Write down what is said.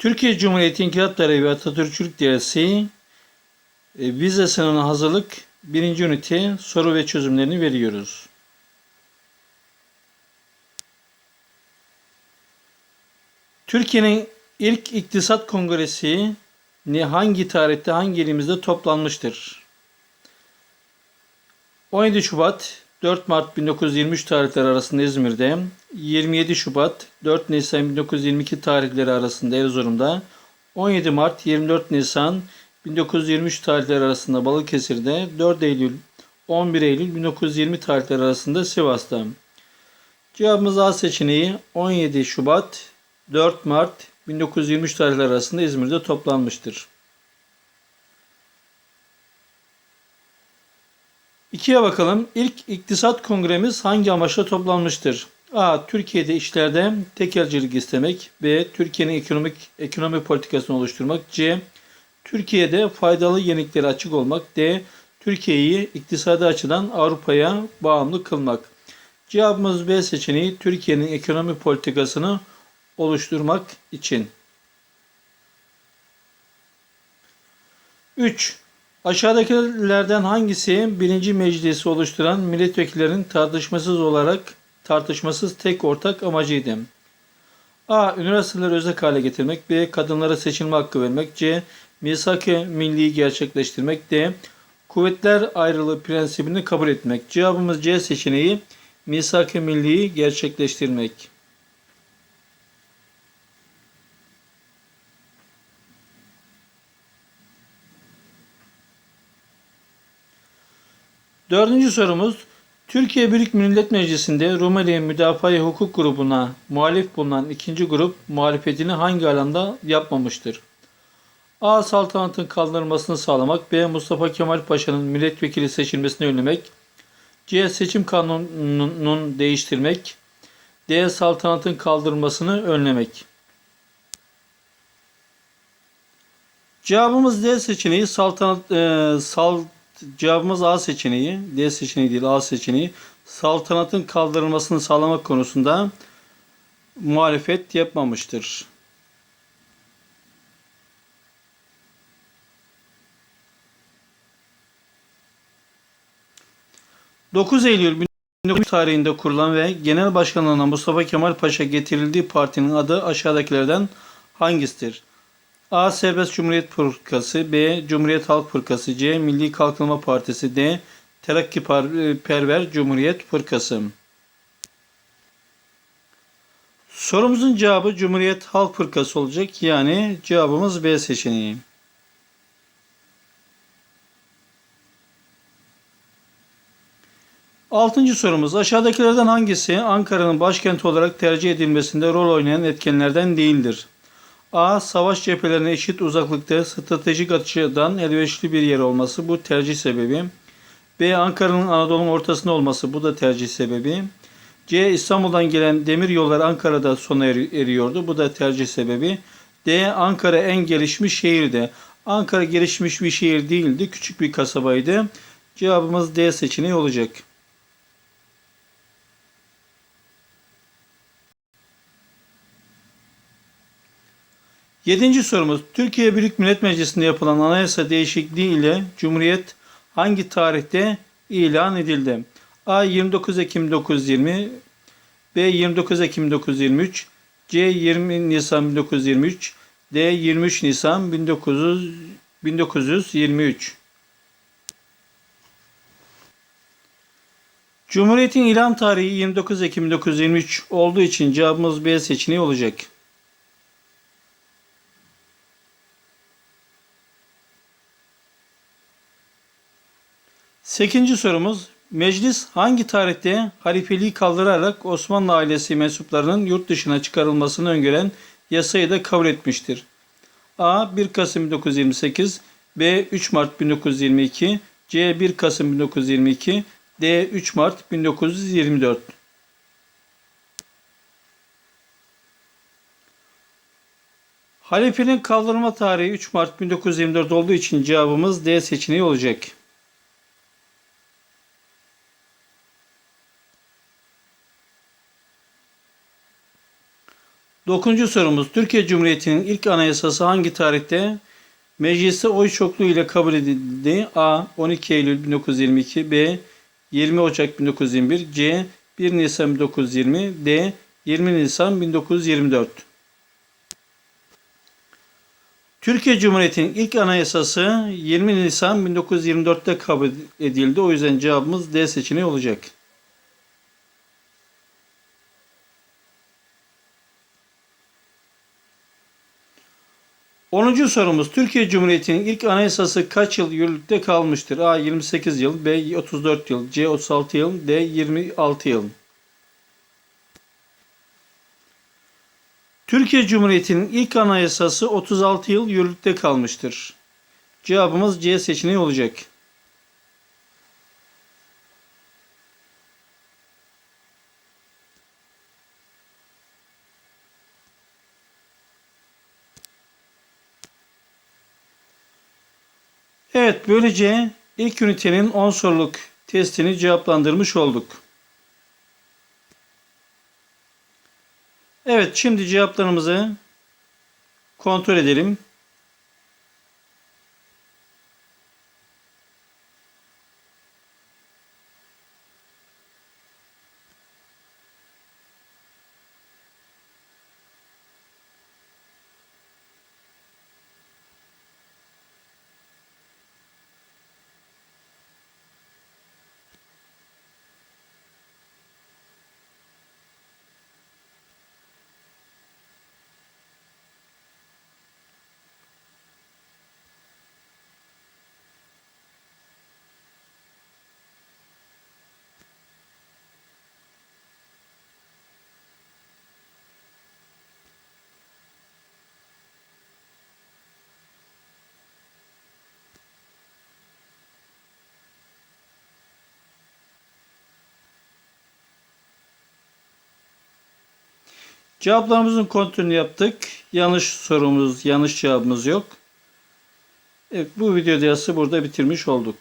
Türkiye Cumhuriyeti İnkılap Tarihi ve Atatürkçülük Dersi e, vize sınavına hazırlık birinci ünite soru ve çözümlerini veriyoruz. Türkiye'nin ilk iktisat kongresi ne hangi tarihte hangi ilimizde toplanmıştır? 17 Şubat 4 Mart 1923 tarihleri arasında İzmir'de, 27 Şubat 4 Nisan 1922 tarihleri arasında Erzurum'da, 17 Mart 24 Nisan 1923 tarihleri arasında Balıkesir'de, 4 Eylül 11 Eylül 1920 tarihleri arasında Sivas'ta. Cevabımız A seçeneği 17 Şubat 4 Mart 1923 tarihleri arasında İzmir'de toplanmıştır. İkiye bakalım. İlk iktisat kongremiz hangi amaçla toplanmıştır? A. Türkiye'de işlerde tekelcilik istemek. B. Türkiye'nin ekonomik ekonomi politikasını oluşturmak. C. Türkiye'de faydalı yeniliklere açık olmak. D. Türkiye'yi iktisadi açıdan Avrupa'ya bağımlı kılmak. Cevabımız B seçeneği Türkiye'nin ekonomi politikasını oluşturmak için. 3. Aşağıdakilerden hangisi birinci meclisi oluşturan milletvekillerin tartışmasız olarak tartışmasız tek ortak amacıydı? A. Üniversiteleri özek hale getirmek. B. Kadınlara seçilme hakkı vermek. C. Misak-ı milliyi gerçekleştirmek. D. Kuvvetler ayrılığı prensibini kabul etmek. Cevabımız C seçeneği misak-ı milliyi gerçekleştirmek. Dördüncü sorumuz. Türkiye Büyük Millet Meclisi'nde Rumeli Müdafaa Hukuk Grubu'na muhalif bulunan ikinci grup muhalefetini hangi alanda yapmamıştır? A. Saltanatın kaldırılmasını sağlamak. B. Mustafa Kemal Paşa'nın milletvekili seçilmesini önlemek. C. Seçim kanununu değiştirmek. D. Saltanatın kaldırılmasını önlemek. Cevabımız D seçeneği saltanat e, sal cevabımız A seçeneği. D seçeneği değil A seçeneği. Saltanatın kaldırılmasını sağlamak konusunda muhalefet yapmamıştır. ...9 Eylül 1900 tarihinde kurulan ve genel başkanlığına Mustafa Kemal Paşa getirildiği partinin adı aşağıdakilerden hangisidir? A. Serbest Cumhuriyet Fırkası B. Cumhuriyet Halk Fırkası C. Milli Kalkınma Partisi D. Terakki Perver Cumhuriyet Fırkası Sorumuzun cevabı Cumhuriyet Halk Fırkası olacak. Yani cevabımız B seçeneği. Altıncı sorumuz. Aşağıdakilerden hangisi Ankara'nın başkenti olarak tercih edilmesinde rol oynayan etkenlerden değildir? A. Savaş cephelerine eşit uzaklıkta stratejik açıdan elverişli bir yer olması bu tercih sebebi. B. Ankara'nın Anadolu'nun ortasında olması bu da tercih sebebi. C. İstanbul'dan gelen demir yollar Ankara'da sona eriyordu. Bu da tercih sebebi. D. Ankara en gelişmiş şehirde. Ankara gelişmiş bir şehir değildi. Küçük bir kasabaydı. Cevabımız D seçeneği olacak. Yedinci sorumuz. Türkiye Büyük Millet Meclisi'nde yapılan anayasa değişikliği ile Cumhuriyet hangi tarihte ilan edildi? A. 29 Ekim 1920 B. 29 Ekim 1923 C. 20 Nisan 1923 D. 23 Nisan 1900, 1923 Cumhuriyet'in ilan tarihi 29 Ekim 1923 olduğu için cevabımız B seçeneği olacak. Sekizinci sorumuz. Meclis hangi tarihte halifeliği kaldırarak Osmanlı ailesi mensuplarının yurt dışına çıkarılmasını öngören yasayı da kabul etmiştir? A. 1 Kasım 1928 B. 3 Mart 1922 C. 1 Kasım 1922 D. 3 Mart 1924 Halifenin kaldırma tarihi 3 Mart 1924 olduğu için cevabımız D seçeneği olacak. Dokuzuncu sorumuz. Türkiye Cumhuriyeti'nin ilk anayasası hangi tarihte mecliste oy çokluğu ile kabul edildi? A. 12 Eylül 1922 B. 20 Ocak 1921 C. 1 Nisan 1920 D. 20 Nisan 1924 Türkiye Cumhuriyeti'nin ilk anayasası 20 Nisan 1924'te kabul edildi. O yüzden cevabımız D seçeneği olacak. Onuncu sorumuz. Türkiye Cumhuriyeti'nin ilk anayasası kaç yıl yürürlükte kalmıştır? A. 28 yıl B. 34 yıl C. 36 yıl D. 26 yıl Türkiye Cumhuriyeti'nin ilk anayasası 36 yıl yürürlükte kalmıştır. Cevabımız C seçeneği olacak. Evet, böylece ilk ünitenin 10 soruluk testini cevaplandırmış olduk. Evet, şimdi cevaplarımızı kontrol edelim. Cevaplarımızın kontrolünü yaptık. Yanlış sorumuz, yanlış cevabımız yok. Evet, bu video dersi burada bitirmiş olduk.